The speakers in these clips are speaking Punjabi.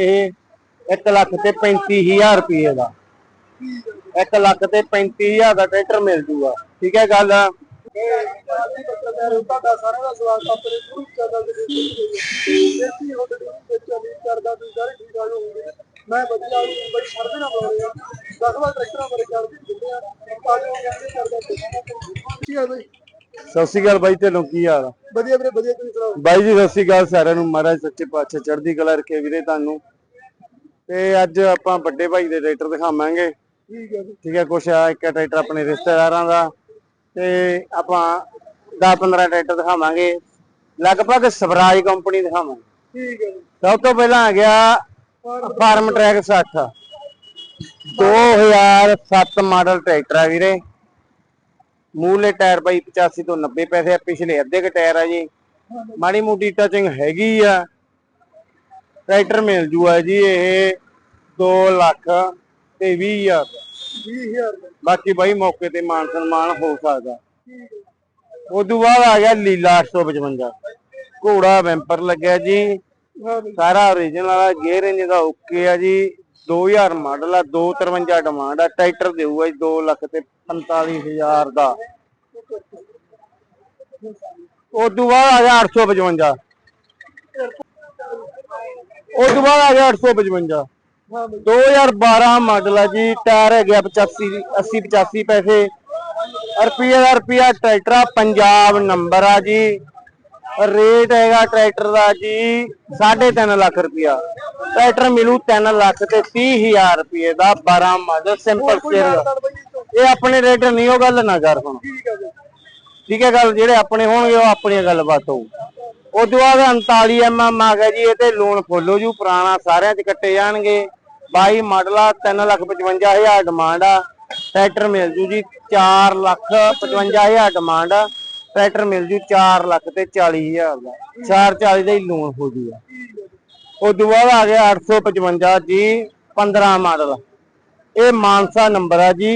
ਇਹ 1 ਲੱਖ ਤੇ 35000 ਰੁਪਏ ਦਾ। 1 ਲੱਖ ਤੇ 35000 ਦਾ ਟਰੈਕਟਰ ਮਿਲ ਜੂਗਾ। ਠੀਕ ਹੈ ਗੱਲ? ਮੈਂ ਵਧੀਆ ਟਰੈਕਟਰਾਂ ਬਾਰੇ ਜਾਣਦੇ ਦਿੰਦੇ ਆ। ਕਰਦਾ ਕੀ ਬਈ? ਸਤਿ ਸ਼੍ਰੀ ਅਕਾਲ ਬਾਈ ਢਿੱਲੋਂ ਕੀ ਹਾਲ ਆ? ਵਧੀਆ ਵੀਰੇ ਵਧੀਆ ਤੁਸੀਂ ਸੁਣਾਓ? ਬਾਈ ਜੀ ਸਤਿ ਸ਼੍ਰੀ ਅਕਾਲ ਸਾਰਿਆਂ ਨੂੰ। ਮਹਾਰਾਜ ਸੱਚੇ ਪਾਤਸ਼ਾਹ ਚੜ੍ਹਦੀ ਕਲਾ ਰੱਖੇ ਵੀਰੇ ਤੁਹਾਨੂੰ। ਤੇ ਅੱਜ ਆਪਾਂ ਵੱਡੇ ਭਾਈ ਦੇ ਟਰੈਕਟਰ ਦਿਖਾਵਾਂਗੇ। ਠੀਕ ਹੈ ਜੀ। ਠੀਕ ਹੈ ਕੁਛ ਆ ਇੱਕ ਟਰੈਕਟਰ ਆਪਣੇ ਰਿਸ਼ਤੇਦਾਰਾਂ ਦਾ। ਤੇ ਆਪਾਂ 10 15 ਟਰੈਕਟਰ ਦਿਖਾਵਾਂਗੇ। ਲਗਭਗ ਸਵਰਾਜ ਕੰਪਨੀ ਦਿਖਾਵਾਂਗੇ। ਠੀਕ ਹੈ ਸਭ ਤੋਂ ਪਹਿਲਾਂ ਆ ਗਿਆ ਫਾਰਮ ਟਰੈਕ 60 2007 ਮਾਡਲ ਟਰੈਕਟਰ ਆ ਵੀਰੇ। ਮੂਲੇ ਟਾਇਰ ਬਾਈ 85 ਤੋਂ 90 ਪੈਸੇ ਆ ਪਿਛਲੇ ਅੱਧੇ ਕ ਟਾਇਰ ਆ ਜੀ। ਮਾੜੀ ਮੋਟੀ ਟਚਿੰਗ ਹੈਗੀ ਆ। ਟਰੈਕਟਰ ਮਿਲ ਜੂਆ ਜੀ ਇਹ 2 ਲੱਖ ਤੇ 20 ਹਜ਼ਾਰ ਦਾ। 20000 ਦਾ। ਬਾਕੀ ਬਾਈ ਮੌਕੇ ਤੇ ਮਾਨ ਸਨਮਾਨ ਹੋ ਸਕਦਾ। ਉਦੋਂ ਬਾਅਦ ਆ ਗਿਆ ਲੀਲਾ 855 ਘੋੜਾ ਵੈਂਪਰ ਲੱਗਿਆ ਜੀ। ਸਾਰਾ origignal ਵਾਲਾ ਗੇਅਰ ਇੰਜ ਦਾ ਓਕੇ ਆ ਜੀ। 2000 ਮਾਡਲ ਆ 253 ਡਿਮਾਂਡ ਆ। ਟਰੈਕਟਰ ਦੇਊਗਾ ਜੀ 2 ਲੱਖ ਤੇ 45000 ਦਾ। ਉਦੋਂ ਬਾਅਦ ਆ ਗਿਆ 855 ਉਦੋਂ ਬਾਅਦ ਆ ਗਿਆ 855 ਹਾਂ ਬਈ 2012 ਮਾਡਲ ਆ ਜੀ ਟਾਇਰ ਹੈਗੇ ਆ 85 80 85 ਪੈਸੇ। ਰੁਪਈਏ ਦਾ ਰੁਪਈਆ ਟਰੈਕਟਰ ਆ ਪੰਜਾਬ ਨੰਬਰ ਆ ਜੀ। ਰੇਟ ਹੈਗਾ ਟਰੈਕਟਰ ਦਾ ਜੀ 3.5 ਲੱਖ ਰੁਪਈਆ। ਟਰੈਕਟਰ ਮਿਲੂ 3 ਲੱਖ ਤੇ 30000 ਰੁਪਈਏ ਦਾ 12 ਮਾਡਲ ਸਿੰਪਲ ਤੋਂ। ਇਹ ਆਪਣੇ ਰੇਟ ਨਹੀਂ ਉਹ ਗੱਲ ਨਾ ਕਰ ਹੁਣ। ਠੀਕ ਹੈ ਹੈ ਗੱਲ ਜਿਹੜੇ ਆਪਣੇ ਹੋਣਗੇ ਉਹ ਆਪਣੀਆਂ ਗੱਲਬਾਤ ਹੋਊ। ਉਦੋਂ ਬਾਅਦ 39 ਐਮਐਮ ਆ ਗਿਆ ਜੀ, ਇਹ ਤੇ ਲੋਨ ਫੁੱਲੋ ਜੂ, ਪੁਰਾਣਾ ਸਾਰਿਆਂ 'ਚ ਕੱਟੇ ਜਾਣਗੇ। 22 ਮਾਡਲ ਆ 355000 ਡਿਮਾਂਡ ਆ, ਟਰੈਕਟਰ ਮਿਲ ਜੂ ਜੀ 4 ਲੱਖ 55000 ਡਿਮਾਂਡ ਆ, ਟਰੈਕਟਰ ਮਿਲ ਜੂ 4 ਲੱਖ ਤੇ 40000 ਦਾ। 440 ਦਾ ਹੀ ਲੋਨ ਹੋ ਜੂਗਾ ਉਦੋਂ ਬਾਅਦ ਆ ਗਿਆ 855 ਜੀ 15 ਮਾਡਲ। ਇਹ ਮਾਨਸਾ ਨੰਬਰ ਆ ਜੀ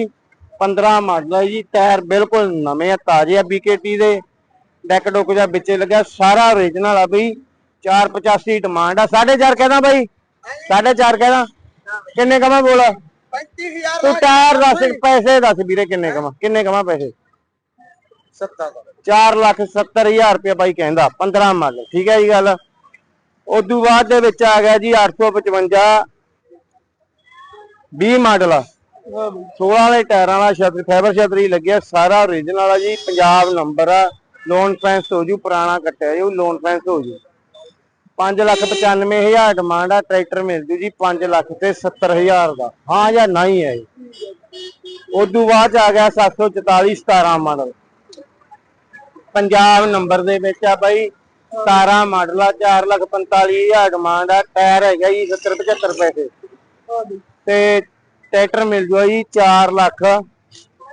15 ਮਾਡਲ ਹੈ ਜੀ, ਟਾਇਰ ਬਿਲਕੁਲ ਨਵੇਂ ਆ, ਤਾਜ਼ੇ ਆ BKT ਦੇ। ਡੈਕ ਡੁੱਕ ਜਾਂ ਵਿੱਚੇ ਲੱਗਿਆ ਸਾਰਾ origignal ਆ ਬਈ। 485 ਡਿਮਾਂਡ ਆ। 4.5 ਕਹਿੰਦਾ ਬਾਈ? 4.5 ਕਹਿੰਦਾ? ਕਿੰਨੇ ਕਮਾ ਬੋਲ? 35000 ਤੂੰ ਟਾਇਰ ਦੱਸ ਪੈਸੇ ਦੱਸ ਵੀਰੇ ਕਿੰਨੇ ਕਮਾ? ਕਿੰਨੇ ਕਮਾ ਪੈਸੇ? 70 ਦਾ। 4 ਲੱਖ 70 ਹਜ਼ਾਰ ਰੁਪਏ ਬਾਈ ਕਹਿੰਦਾ 15 ਮਾਡਲ ਠੀਕ ਹੈ ਜੀ ਗੱਲ? ਉਦੋਂ ਬਾਅਦ ਦੇ ਵਿੱਚ ਆ ਗਿਆ ਜੀ 855 20 ਮਾਡਲ ਆ। ਹਾਂ ਬਈ। 16 ਵਾਲੇ ਟਾਇਰਾਂ ਵਾਲਾ ਛਤਰੀ ਫਾਈਬਰ ਛਤਰੀ ਲੱਗਿਆ ਸਾਰਾ origignal ਆ ਜੀ ਪੰਜਾਬ ਨੰਬਰ ਆ। ਲੋਨ ਫੈਂਸ ਹੋ ਜੂ, ਪੁਰਾਣਾ ਕੱਟਿਆ ਜੀ ਲੋਨ ਫੈਂਸ ਹੋ ਜੂ। 5 ਲੱਖ 95000 ਡਿਮਾਂਡ ਆ, ਟਰੈਕਟਰ ਮਿਲ ਜੂ ਜੀ 5 ਲੱਖ ਤੇ 70000 ਦਾ। ਹਾਂ ਜਾਂ ਨਹੀਂ ਹੈ ਜੀ। ਉਦੋਂ ਬਾਅਦ ਆ ਗਿਆ 744 17 ਮਾਡਲ ਪੰਜਾਬ ਨੰਬਰ ਦੇ ਵਿੱਚ ਆ ਬਾਈ 17 ਮਾਡਲ ਆ 4 ਲੱਖ 45000 ਡਿਮਾਂਡ ਆ ਟਾਇਰ ਹੈਗਾ ਜੀ 70 75 ਪੈਸੇ। ਤੇ ਟਰੈਕਟਰ ਮਿਲ ਜੂਗਾ ਜੀ 4 ਲੱਖ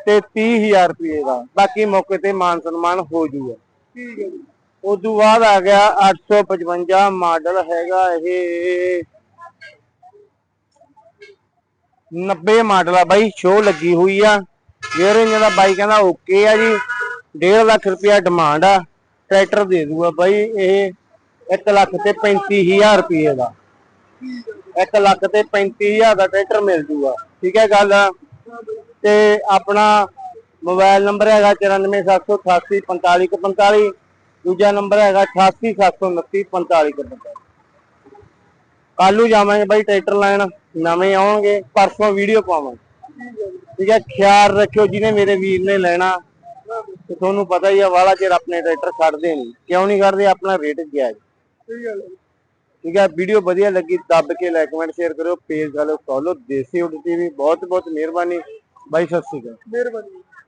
ਤੇ 30000 ਰੁਪਏ ਦਾ। ਬਾਕੀ ਮੌਕੇ ਤੇ ਮਾਨ ਸਨਮਾਨ ਹੋ ਜੂਗਾ। ਠੀਕ ਹੈ ਜੀ। ਉਦੋਂ ਬਾਅਦ ਆ ਗਿਆ 855 ਮਾਡਲ ਹੈਗਾ ਇਹ। 90 ਮਾਡਲ ਆ ਬਾਈ ਸ਼ੋ ਲੱਗੀ ਹੋਈ ਆ। ਗੇਅਰ ਇੰਜਨ ਦਾ ਬਾਈ ਕਹਿੰਦਾ ਓਕੇ ਆ ਜੀ। 1.5 ਲੱਖ ਰੁਪਇਆ ਡਿਮਾਂਡ ਆ। ਟਰੈਕਟਰ ਦੇ ਦੂਗਾ ਬਾਈ ਇਹ 1 ਲੱਖ ਤੇ 35000 ਰੁਪਏ ਦਾ। 1 ਲੱਖ ਤੇ 35000 ਦਾ ਟਰੈਕਟਰ ਮਿਲ ਜੂਗਾ। ਠੀਕ ਹੈ ਗੱਲ। ਤੇ ਆਪਣਾ ਮੋਬਾਈਲ ਨੰਬਰ ਹੈਗਾ 9478845145 ਦੂਜਾ ਨੰਬਰ ਹੈਗਾ 8879455145 ਕੱਲੂ ਜਾਵਾਂਗੇ ਬਾਈ ਟਰੈਕਟਰ ਲੈਣ, ਨਵੇਂ ਆਉਣਗੇ, ਪਰਸੋਂ ਵੀਡੀਓ ਪਾਵਾਂਗੇ। ਠੀਕ ਹੈ, ਖਿਆਲ ਰੱਖਿਓ ਜਿਹਨੇ ਮੇਰੇ ਵੀਰ ਨੇ ਲੈਣਾ, ਤੇ ਤੁਹਾਨੂੰ ਪਤਾ ਹੀ ਆ ਵਾਲਾ ਚਿਰ ਆਪਣੇ ਟਰੈਕਟਰ ਛੱਡਦੇ ਨਹੀਂ। ਕਿਉਂ ਨਹੀਂ ਕਰਦੇ ਆਪਣਾ ਰੇਟ ਗਿਆ ਠੀਕ ਹੈ, ਵੀਡੀਓ ਵਧੀਆ ਲੱਗੀ, ਦੱਬ ਕੇ ਲਾਈਕ ਕਮੈਂਟ ਸ਼ੇਅਰ ਕਰਿਓ ਪੇਜ ਫੋਲੋ ਦੇਸੀ ਉਡ ਟੀਵੀ ਬਹੁਤ ਬਹੁਤ ਮਿਹਰਬਾਨੀ। ਬਾਈ ਸਤਿ ਸ਼੍ਰੀ ਅਕਾਲ। ਮਿਹਰਬਾਨੀ।